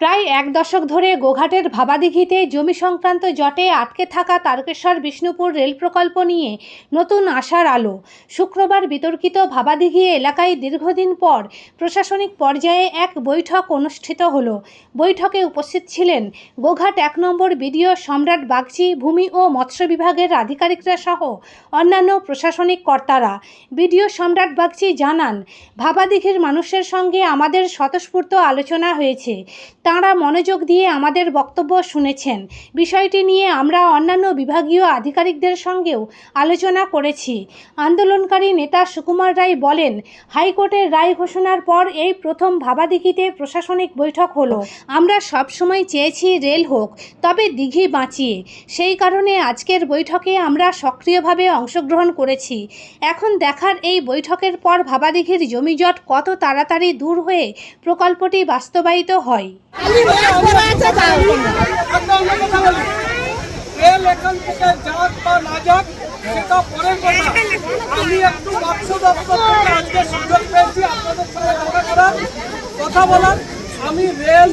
প্রায় এক দশক ধরে গোঘাটের ভাবাদিঘিতে জমি সংক্রান্ত জটে আটকে থাকা তারকেশ্বর বিষ্ণুপুর রেল প্রকল্প নিয়ে নতুন আশার আলো। শুক্রবার বিতর্কিত ভাবাদিঘি এলাকায় দীর্ঘদিন পর প্রশাসনিক পর্যায়ে এক বৈঠক অনুষ্ঠিত হল। বৈঠকে উপস্থিত ছিলেন গোঘাট এক নম্বর বিডিও সম্রাট বাগচি, ভূমি ও মৎস্য বিভাগের আধিকারিকরা সহ অন্যান্য প্রশাসনিক কর্তারা। বিডিও সম্রাট বাগচি জানান, ভাবাদিঘির মানুষের সঙ্গে আমাদের স্বতঃস্ফূর্ত আলোচনা হয়েছে। তাঁরা মনোযোগ দিয়ে আমাদের বক্তব্য শুনেছেন। বিষয়টি নিয়ে আমরা অন্যান্য বিভাগীয় আধিকারিকদের সঙ্গেও আলোচনা করেছি। আন্দোলনকারী নেতা সুকুমার রায় বলেন, হাইকোর্টের রায় ঘোষণার পর এই প্রথম ভাবাদিঘিতে প্রশাসনিক বৈঠক হলো। আমরা সবসময় চেয়েছি রেল হোক, তবে দিঘি বাঁচিয়ে। সেই কারণে আজকের বৈঠকে আমরা সক্রিয়ভাবে অংশগ্রহণ করেছি। এখন দেখার এই বৈঠকের পর ভাবাদিঘির জমিজট কত তাড়াতাড়ি দূর হয়ে প্রকল্পটি বাস্তবায়িত হয়। রেল থেকে বা কথা। আমি দপ্তর থেকে সুযোগ পেয়েছি, আপনাদের সঙ্গে কথা বলার। আমি রেল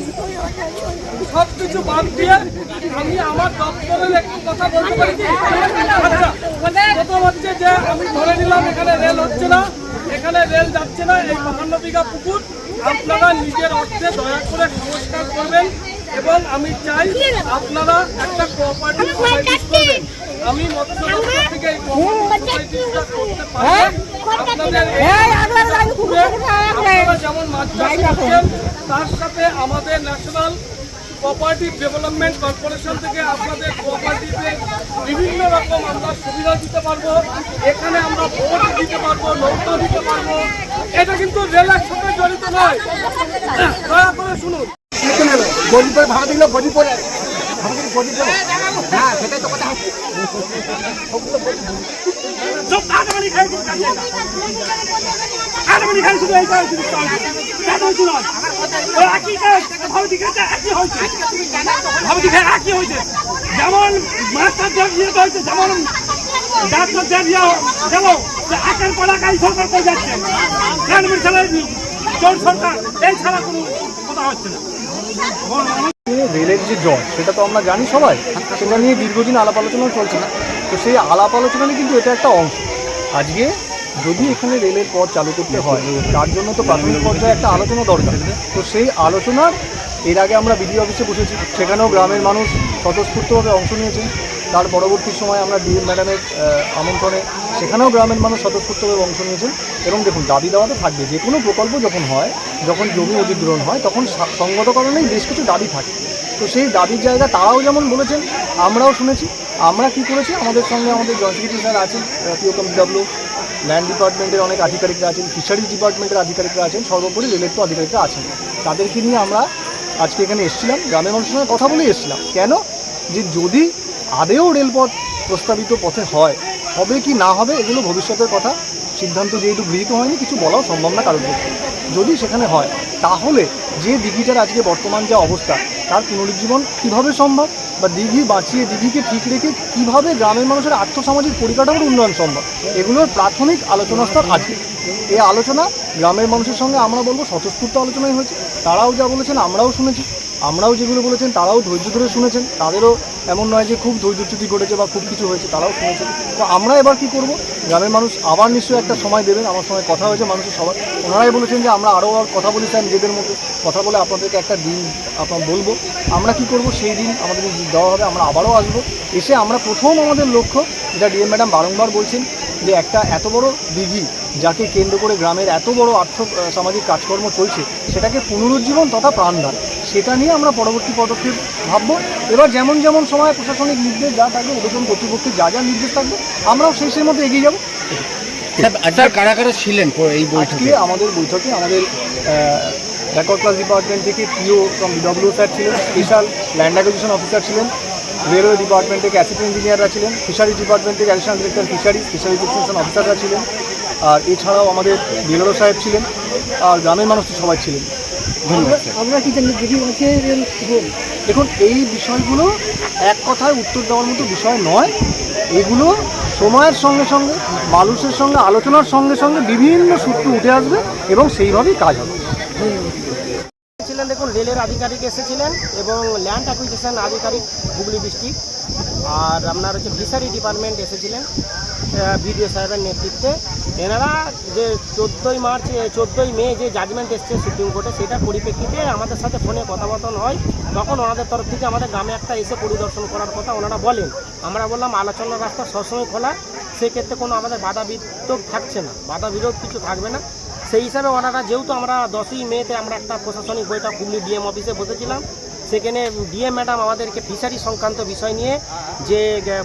সব কিছু বাদ দিয়ে আমি আমার দপ্তরের একটু কথা বলতে পারি। কি? আচ্ছা প্রথম হচ্ছে যে আমি ধরে নিলাম, এখানে রেল হচ্ছে না। এখানে রেল যাচ্ছে না এই বাহান্ন বিঘা পুকুর। আপনারা নিজের অর্থে দয়া করে সংস্কার করবেন এবং আমি চাই আপনারা একটা কোঅপারেটিভ সোসাইটি করবেন। আমি মৎস্য দপ্তর থেকে এই কোঅপারেটিভ করতে পারি আপনাদের আপনারা যেমন মাছ চাষ করছেন তার সাথে আমাদের ন্যাশনাল কোঅপারেটিভ ডেভেলপমেন্ট কর্পোরেশন থেকে আপনাদের কোঅপারেটিভে বিভিন্ন রকম আমরা সুবিধা দিতে পারব। এখানে আমরা ভোট দিতে পারব, নৌকা দিতে পারব। এটা কিন্তু রেলের সাথে জড়িত নয়। দয়া করে শুনুন। গরিবের ভাড়া দিল সব কাটামানি খাই কাটামানি খাই শুধু এইটা হয়েছে কেন হয়েছে নয় ওই একই কাজ ভাবি দিকে একই হয়েছে ভাবি দিকে একই হয়েছে যেমন মাস্টার দেব দিয়ে হয়েছে যেমন ডাক্তার দেব দিয়ে যেমন একের পর এক এই সরকার করে যাচ্ছে সরকার এই ছাড়া কোনো কথা হচ্ছে না। রেলের যে জল সেটা তো আমরা জানি সবাই। সেটা নিয়ে দীর্ঘদিন আলাপ আলোচনা চলছে না। তো সেই আলাপ আলোচনারই কিন্তু এটা একটা অংশ। আজকে যদি এখানে রেলের পথ চালু করতে হয়, তার জন্য তো প্রাথমিক পর্যায়ে একটা আলোচনা দরকার। তো সেই আলোচনার, এর আগে আমরা বিডিও অফিসে বসেছি, সেখানেও গ্রামের মানুষ স্বতঃস্ফূর্তভাবে অংশ নিয়েছেন। তার পরবর্তী সময় আমরা ডিএম ম্যাডামের আমন্ত্রণে সেখানেও গ্রামের মানুষ স্বতঃস্ফূর্তভাবে অংশ নিয়েছেন। এবং দেখুন, দাবি দেওয়া তো থাকবে, যে কোনো প্রকল্প যখন হয়, যখন জমি অধিগ্রহণ হয়, তখন সা- সঙ্গত কারণেই বেশ কিছু দাবি থাকে। তো সেই দাবির জায়গা তারাও যেমন বলেছেন, আমরাও শুনেছি। আমরা কি করেছি? আমাদের সঙ্গে আমাদের জয়েন্ট স্যার আছেন পিওকম ডাব্লিউ ল্যান্ড ডিপার্টমেন্টের অনেক আধিকারিকরা আছেন ফিশারিজ ডিপার্টমেন্টের আধিকারিকরা আছেন, সর্বোপরি রেলের তো আধিকারিকরা আছেন। তাদেরকে নিয়ে আমরা আজকে এখানে এসেছিলাম, গ্রামের মানুষের সঙ্গে কথা বলেই এসেছিলাম। কেন? যে যদি আদেও রেলপথ প্রস্তাবিত পথে হয়। হবে কি না হবে এগুলো ভবিষ্যতের কথা। সিদ্ধান্ত যেহেতু গৃহীত হয়নি, কিছু বলাও সম্ভব না কারোর পক্ষে। যদি সেখানে হয়, তাহলে যে দিঘিটার আজকে বর্তমান যা অবস্থা, তার পুনরুজ্জীবন কীভাবে সম্ভব? বা দিঘি বাঁচিয়ে দিঘিকে ঠিক রেখে কীভাবে গ্রামের মানুষের আর্থসামাজিক পরিকাঠামোর উন্নয়ন সম্ভব? এগুলোর প্রাথমিক আলোচনা স্তর আজকে। এই আলোচনা গ্রামের মানুষের সঙ্গে আমরা বলব, স্বতঃস্ফূর্ত আলোচনাই হয়েছে। তারাও যা বলেছেন, আমরাও শুনেছি। আমরাও যেগুলো বলেছেন, তারাও ধৈর্য ধরে শুনেছেন। তাদেরও এমন নয় যে খুব ধৈর্যচ্যুতি ঘটেছে বা খুব কিছু হয়েছে, তারাও শুনেছেন। তো আমরা এবার কি করব? গ্রামের মানুষ আবার নিশ্চয়ই একটা সময় দেবেন। আমার সঙ্গে কথা হয়েছে মানুষের সবার। ওনারাই বলেছেন যে আমরা আরও আর কথা বলি স্যার নিজেদের মতো কথা বলে আপনাদেরকে একটা দিন আপনার বলব। আমরা কি করব? সেই দিন আমাদের দেওয়া হবে, আমরা আবারও আসব। এসে আমরা প্রথম আমাদের লক্ষ্য, যেটা ডিএম ম্যাডাম বারংবার বলছেন, যে একটা এত বড় দিঘি, যাকে কেন্দ্র করে গ্রামের এত বড় আর্থ সামাজিক কাজকর্ম চলছে, সেটাকে পুনরুজ্জীবন তথা প্রাণদান। সেটা নিয়ে আমরা পরবর্তী পদক্ষেপ ভাববো। এবার যেমন যেমন সময় প্রশাসনিক নির্দেশ যা থাকবে উদ্বোধন কর্তৃপক্ষের যা যা নির্দেশ থাকবে আমরাও সেই সেই মতো এগিয়ে যাব। স্যার কারা কারা ছিলেন এই বৈঠকে? আমাদের বৈঠকে আমাদের রেকর্ড ক্লাস ডিপার্টমেন্ট থেকে পিও ফ্রম বিডব্লিউ স্যার ছিলেন স্পেশাল ল্যান্ড অ্যাকুইজিশন অফিসার ছিলেন রেলওয়ে ডিপার্টমেন্ট থেকে অ্যাসিস্ট্যান্ট ইঞ্জিনিয়াররা ছিলেন ফিশারিজ ডিপার্টমেন্ট থেকে additional director fisheries fisheries extension অফিসাররা ছিলেন আর এছাড়াও আমাদের বিএলও সাহেব ছিলেন আর গ্রামের মানুষ তো সবাই ছিলেন। আমরা কি জানি দেখি দেখুন এই বিষয়গুলো এক কথায় উত্তর দেওয়ার মতো বিষয় নয়। এগুলো সময়ের সঙ্গে সঙ্গে মানুষের সঙ্গে আলোচনার সঙ্গে সঙ্গে বিভিন্ন সূত্র উঠে আসবে এবং সেইভাবেই কাজ হবে। ছিলেন দেখুন রেলের আধিকারিক এসেছিলেন এবং ল্যান্ড অ্যাকুইজিশন আধিকারিক হুগলি ডিস্ট্রিক্ট আর আপনার হচ্ছে ফিশারি ডিপার্টমেন্ট এসেছিলেন বিডিও সাহেবের নেতৃত্বে। এনারা যে চোদ্দোই মার্চ চোদ্দোই মে যে জাজমেন্ট এসছে সুপ্রিম কোর্টে সেটার পরিপ্রেক্ষিতে আমাদের সাথে ফোনে কথাবার্তা হয়। তখন ওনাদের তরফ থেকে আমাদের গ্রামে একটা এসে পরিদর্শন করার কথা ওনারা বলেন। আমরা বললাম, আলোচনার রাস্তা সবসময় খোলা। সেক্ষেত্রে কোনো আমাদের বাধা বিদ্যোগ থাকছে না। বাধা বিরোধ কিছু থাকবে না। সেই হিসাবে ওনারা, যেহেতু আমরা দশই মেতে আমরা একটা প্রশাসনিক বৈঠক হুগলি ডিএম অফিসে বসেছিলাম সেখানে ডিএম ম্যাডাম আমাদেরকে ফিশারি সংক্রান্ত বিষয় নিয়ে যে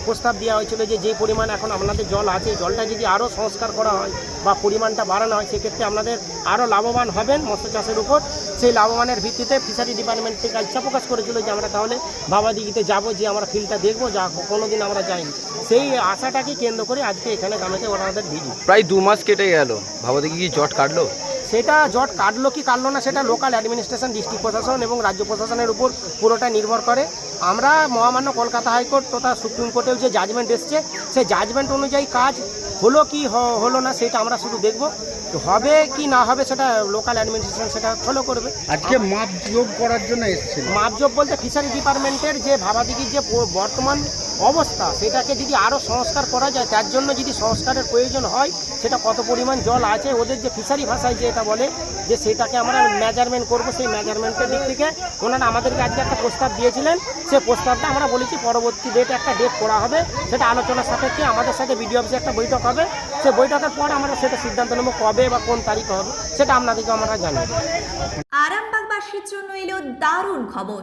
প্রস্তাব দেওয়া হয়েছিল যে যে পরিমাণ এখন আপনাদের জল আছে জলটা যদি আরও সংস্কার করা হয় বা পরিমাণটা বাড়ানো হয়, সেক্ষেত্রে আপনাদের আরও লাভবান হবেন মৎস্য চাষের উপর। সেই লাভবানের ভিত্তিতে ফিশারি ডিপার্টমেন্ট থেকে ইচ্ছা প্রকাশ করেছিল যে, আমরা তাহলে বাবাদিঘিতে যাব, যে আমরা ফিল্ডটা দেখব, যা কোনো দিন আমরা যাইনি। সেই আশাটাকে কেন্দ্র করে আজকে এখানে গ্রামেতে ওনাদের ভিড় প্রায় দু মাস কেটে গেল। ভাবো কি জট কাটলো? সেটা জট কাটলো কি কাটলো না সেটা লোকাল অ্যাডমিনিস্ট্রেশন ডিস্ট্রিক্ট প্রশাসন এবং রাজ্য প্রশাসনের উপর পুরোটা নির্ভর করে। আমরা মহামান্য কলকাতা হাইকোর্ট তথা সুপ্রিম কোর্টেও যে জাজমেন্ট এসছে সেই জাজমেন্ট অনুযায়ী কাজ হলো কি হলো না সেটা আমরা শুধু দেখব। হবে কি না হবে সেটা লোকাল অ্যাডমিনিস্ট্রেশন সেটা ফলো করবে। আজকে মাপ যোগ করার জন্য এসেছিল। মাপজোপ বলতে ফিশারি ডিপার্টমেন্টের যে ভাবাদিঘির যে বর্তমান অবস্থা। সেটাকে যদি আরও সংস্কার করা যায়, তার জন্য যদি সংস্কারের প্রয়োজন হয়, সেটা কত পরিমাণ জল আছে, ওদের যে ফিশারি ভাষায় যে এটা বলে, যে সেটাকে আমরা মেজারমেন্ট করব, সেই মেজারমেন্টের দিক থেকে ওনারা আমাদেরকে আজকে একটা প্রস্তাব দিয়েছিলেন। সেই প্রস্তাবটা আমরা বলেছি পরবর্তী ডেটে একটা ডেট করা হবে। সেটা আলোচনার সাপেক্ষে আমাদের সাথে বিডিও অফিসে একটা বৈঠক হবে। সে বৈঠকের পর আমরা সেটা সিদ্ধান্ত নেব কবে বা কোন তারিখ হবে, সেটা আপনাদেরকে আমরা জানিয়ে দেবো। আরামবাগবাসীর জন্য এলো দারুণ খবর।